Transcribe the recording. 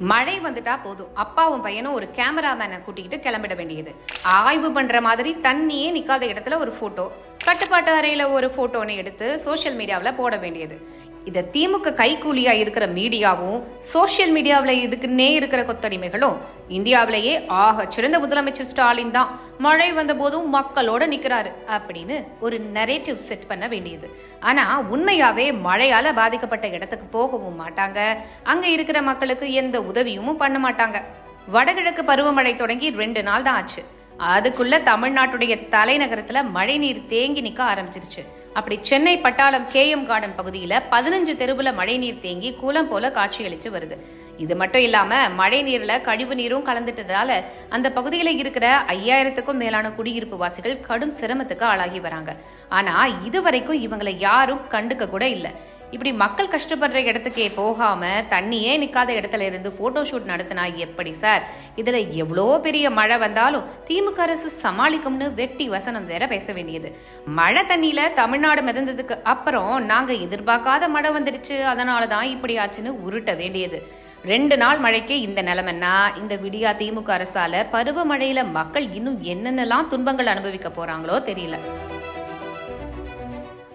மழை வந்துட்டா போதும். அப்பாவும் பையனும் ஒரு கேமராமேனை கூட்டிக்கிட்டு கிளம்பிட வேண்டியது. ஆய்வு பண்ற மாதிரி தண்ணியே நிக்காத இடத்துல ஒரு போட்டோ கட்டுப்பாட்டு அறையில ஒரு போட்டோன்னு எடுத்து சோஷியல் மீடியாவில் போட வேண்டியது. இதை திமுக கைக்கூலியா இருக்கிற மீடியாவும் சோஷியல் மீடியாவில் இதுக்குன்னே இருக்கிற கொத்தடிமைகளும் இந்தியாவிலேயே ஆக சிறந்த முதலமைச்சர் ஸ்டாலின் தான். மழை வந்த போதும் மக்களோட நிற்கிறாரு அப்படின்னு ஒரு நரேட்டிவ் செட் பண்ண வேண்டியது. ஆனா உண்மையாவே மழையால பாதிக்கப்பட்ட இடத்துக்கு போகவும் மாட்டாங்க. அங்க இருக்கிற மக்களுக்கு எந்த உதவியும் பண்ண மாட்டாங்க. வடகிழக்கு பருவமழை தொடங்கி ரெண்டு நாள் தான் ஆச்சு. அதுக்குள்ள தமிழ்நாட்டுடைய தலைநகரத்துல மழைநீர் தேங்கி நிக்க ஆரம்பிச்சிருச்சு. அப்படி சென்னை பட்டாளம் கேஎம் கார்டன் பகுதியில் பதினஞ்சு தெருவில் மழைநீர் தேங்கி குளம் போல காட்சியளித்து வருது. இது மட்டும் இல்லாமல் மழை கழிவு நீரும் கலந்துட்டதால அந்த பகுதியில் இருக்கிற ஐயாயிரத்துக்கும் மேலான குடியிருப்பு வாசிகள் கடும் சிரமத்துக்கு ஆளாகி வராங்க. ஆனா இதுவரைக்கும் இவங்களை யாரும் கண்டுக்க கூட இல்லை. இப்படி மக்கள் கஷ்டப்படுற இடத்துக்கே போகாம தண்ணியே நிக்காத இடத்துல இருந்து போட்டோ ஷூட் நடத்தினா எப்படி சார்? இதுல எவ்வளோ பெரிய மழை வந்தாலும் திமுக அரசு சமாளிக்கும்னு வெட்டி வசனம் வேற பேச வேண்டியது. மழை தண்ணியில தமிழ்நாடு மிதந்ததுக்கு அப்புறம் நாங்க எதிர்பார்க்காத மழை வந்துடுச்சு. அதனால தான் இப்படி ஆச்சுன்னு உருட்ட வேண்டியது. ரெண்டு நாள் மழைக்கே இந்த நிலமைன்னா இந்த விடியா திமுக அரசால பருவமழையில மக்கள் இன்னும் என்னென்னலாம் துன்பங்கள் அனுபவிக்க போறாங்களோ தெரியல.